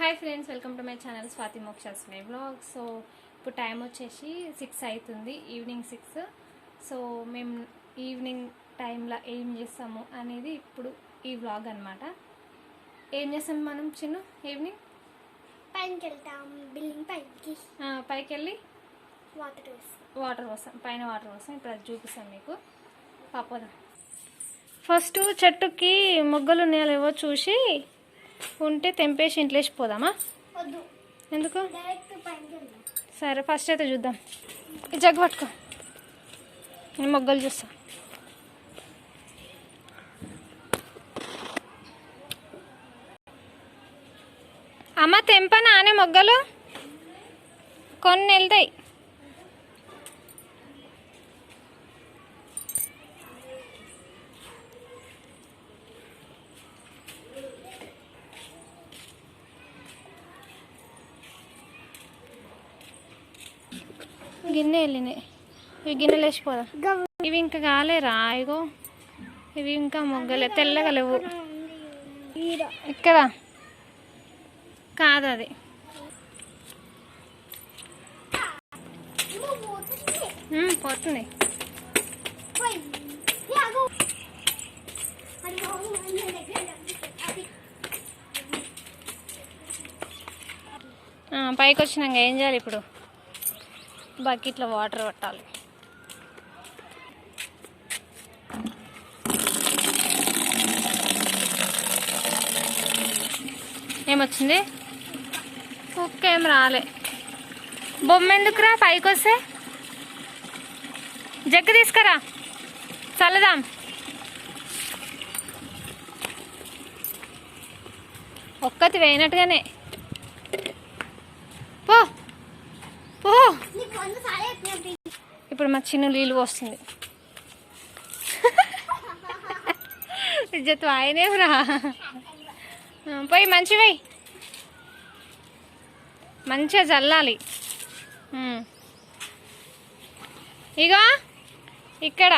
Hi friends welcome to my channel Swathi Moksha's my blog so ఇప్పుడు time వచ్చేసి six అవుతుంది evening six so మేము evening టైంలో ఏం చేస్తాము అనేది ఇప్పుడు ఈ బ్లాగ్ అన్నమాట. ఏం చేస్తాం మనం చిన్న? ఈవినింగ్? పైనకి వెళ్తాం బిల్డింగ్ పైకి. పైకి వెళ్ళి వాటర్ వాటర్ పోస్తాం పైన వాటర్ పోస్తాం. ఇప్పుడు అది చూపిస్తాం మీకు. పాపదా ఫస్ట్ చెట్టుకి మొగ్గలు ఉన్నాయో చూసి ఉంటే తెంపేసి ఇంట్లో వేసిపోదామా వద్దు. ఎందుకు? సరే ఫస్ట్ అయితే చూద్దాం. ఈ జగ్ పట్టుకో. నేను మొగ్గలు చూస్తా. అమ్మ తెంపనా అనే మొగ్గలు? కొన్ని వెళ్తాయి. గిన్నె వెళ్ళినాయి. ఇవి గిన్నెలు వేసిపోదా. ఇవి ఇంకా కాలేరా? ఇగో ఇవి ఇంకా మొగ్గలే తెల్లగా లేవు. ఇక్కడ కాదు అది. పోతుంది. పైకి వచ్చినాక ఏం చేయాలి ఇప్పుడు? బకెట్లో వాటర్ పట్టాలి. ఏమొచ్చింది? కుక్క ఏం రాలే. బొమ్మ ఎందుకురా పైకి వస్తే జగ్గు తీసుకురా. చల్లదాం. ఒక్కటి వేయినట్టుగానే. పో. ఇప్పుడు మా చిన్న నీళ్ళు వస్తుంది ఇజ్జత్ ఆయనే రా. పోయి మంచివై మంచిగా చల్లాలి. ఉమ్. ఇగో ఇక్కడ.